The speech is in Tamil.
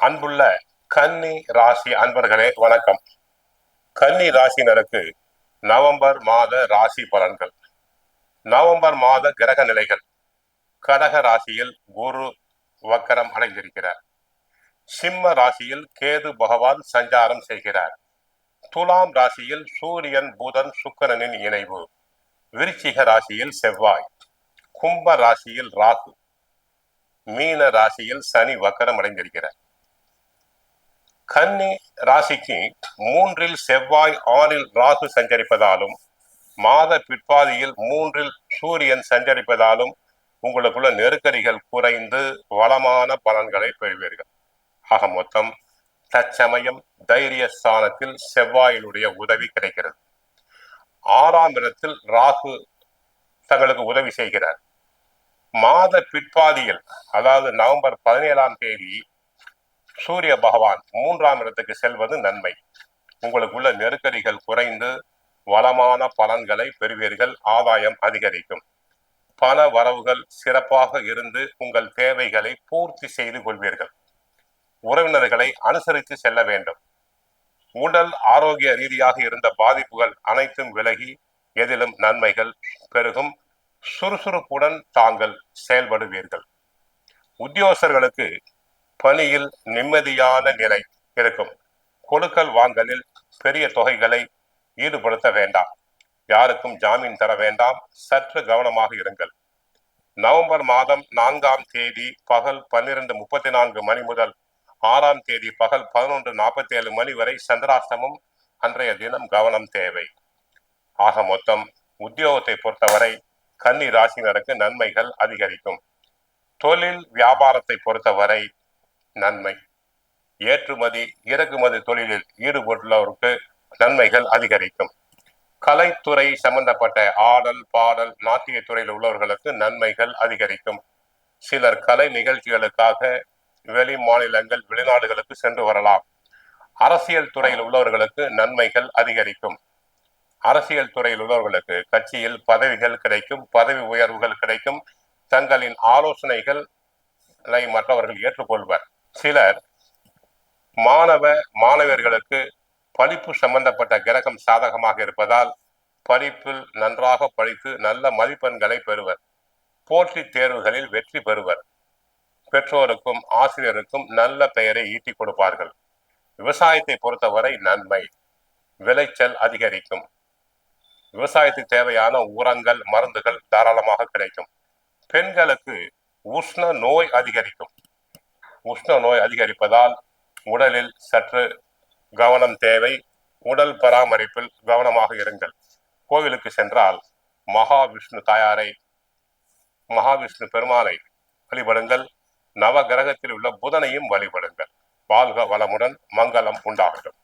அன்புள்ள கன்னி ராசி அன்பர்களே வணக்கம். கன்னி ராசினருக்கு நவம்பர் மாத ராசி பலன்கள். நவம்பர் மாத கிரக நிலைகள். கடக ராசியில் குரு வக்கரம் அடைந்திருக்கிறார். சிம்ம ராசியில் கேது பகவான் சஞ்சாரம் செய்கிறார். துலாம் ராசியில் சூரியன் புதன் சுக்கரனின் இணைவு. விருச்சிக ராசியில் செவ்வாய். கும்ப ராசியில் ராகு. மீன ராசியில் சனி வக்கரம் அடைந்திருக்கிறார். கன்னி ராசிக்கு மூன்றில் செவ்வாய் ஆறில் ராகு சஞ்சரிப்பதாலும் மாத பிற்பாதியில் மூன்றில் சூரியன் சஞ்சரிப்பதாலும் உங்களுக்குள்ள நெருக்கடிகள் குறைந்து வளமான பலன்களை பெறுவீர்கள். ஆக மொத்தம் தற்சமயம் தைரிய ஸ்தானத்தில் செவ்வாயினுடைய உதவி கிடைக்கிறது. ஆறாம் இடத்தில் ராகு தங்களுக்கு உதவி செய்கிறார். மாத பிற்பாதியில் அதாவது நவம்பர் பதினேழாம் தேதி சூரிய பகவான் மூன்றாம் இடத்துக்கு செல்வது நன்மை. உங்களுக்குள்ள நெருக்கடிகள் குறைந்து வளமான பலன்களை பெறுவீர்கள் ஆதாயம் அதிகரிக்கும். பல வரவுகள் சிறப்பாக இருந்து உங்கள் தேவைகளை பூர்த்தி செய்து கொள்வீர்கள். உறவினர்களை அனுசரித்து செல்ல வேண்டும். உடல் ஆரோக்கிய ரீதியாக இருந்த பாதிப்புகள் அனைத்தும் விலகி எதிலும் நன்மைகள் பெருகும். சுறுசுறுப்புடன் தாங்கள் செயல்படுவீர்கள். உத்தியோகர்களுக்கு பணியில் நிம்மதியான நிலை இருக்கும். கொடுக்கல் வாங்கலில் பெரிய தொகைகளை ஈடுபடுத்த வேண்டாம். யாருக்கும் ஜாமீன் தர வேண்டாம். சற்று கவனமாக இருங்கள். நவம்பர் மாதம் நான்காம் தேதி பகல் பன்னிரண்டு முப்பத்தி நான்கு மணி முதல் ஆறாம் தேதி பகல் பதினொன்று நாற்பத்தி ஏழு மணி வரை சந்திராஷ்டமம் அன்றைய தினம் கவனம் தேவை. ஆக மொத்தம் உத்தியோகத்தை பொறுத்தவரை கன்னி ராசினருக்கு நன்மைகள் அதிகரிக்கும். தொழில் வியாபாரத்தை பொறுத்தவரை நன்மை. ஏற்றுமதி இறக்குமதி தொழிலில் ஈடுபட்டுள்ளவருக்கு நன்மைகள் அதிகரிக்கும். கலைத்துறை சம்பந்தப்பட்ட ஆடல் பாடல் நாட்டிய துறையில் உள்ளவர்களுக்கு நன்மைகள் அதிகரிக்கும். சிலர் கலை நிகழ்ச்சிகளுக்காக வெளி மாநிலங்கள் வெளிநாடுகளுக்கு சென்று வரலாம். அரசியல் துறையில் உள்ளவர்களுக்கு நன்மைகள் அதிகரிக்கும். அரசியல் துறையில் உள்ளவர்களுக்கு கட்சியில் பதவிகள் கிடைக்கும் பதவி உயர்வுகள் கிடைக்கும். தங்களின் ஆலோசனைகளை மற்றவர்கள் ஏற்றுக்கொள்வர். சிலர் மாணவ மாணவர்களுக்கு படிப்பு சம்பந்தப்பட்ட கிரகம் சாதகமாக இருப்பதால் படிப்பில் நன்றாக படித்து நல்ல மதிப்பெண்களை பெறுவர். போட்டித் தேர்வுகளில் வெற்றி பெறுவர். பெற்றோருக்கும் ஆசிரியருக்கும் நல்ல பெயரை ஈட்டிக் கொடுப்பார்கள். விவசாயத்தை பொறுத்தவரை நன்மை. விளைச்சல் அதிகரிக்கும். விவசாயத்துக்கு தேவையான உரங்கள் மருந்துகள் தாராளமாக கிடைக்கும். பெண்களுக்கு உஷ்ண நோய் அதிகரிக்கும். உஷ்ண நோய் அதிகரிப்பதால் உடலில் சற்று கவனம் தேவை. உடல் பராமரிப்பில் கவனமாக இருங்கள். கோவிலுக்கு சென்றால் மகாவிஷ்ணு தாயாரை மகாவிஷ்ணு பெருமாளை வழிபடுங்கள். நவ கிரகத்தில் உள்ள புதனையும் வழிபடுங்கள். வாழ்க வளமுடன் மங்களம் உண்டாகட்டும்.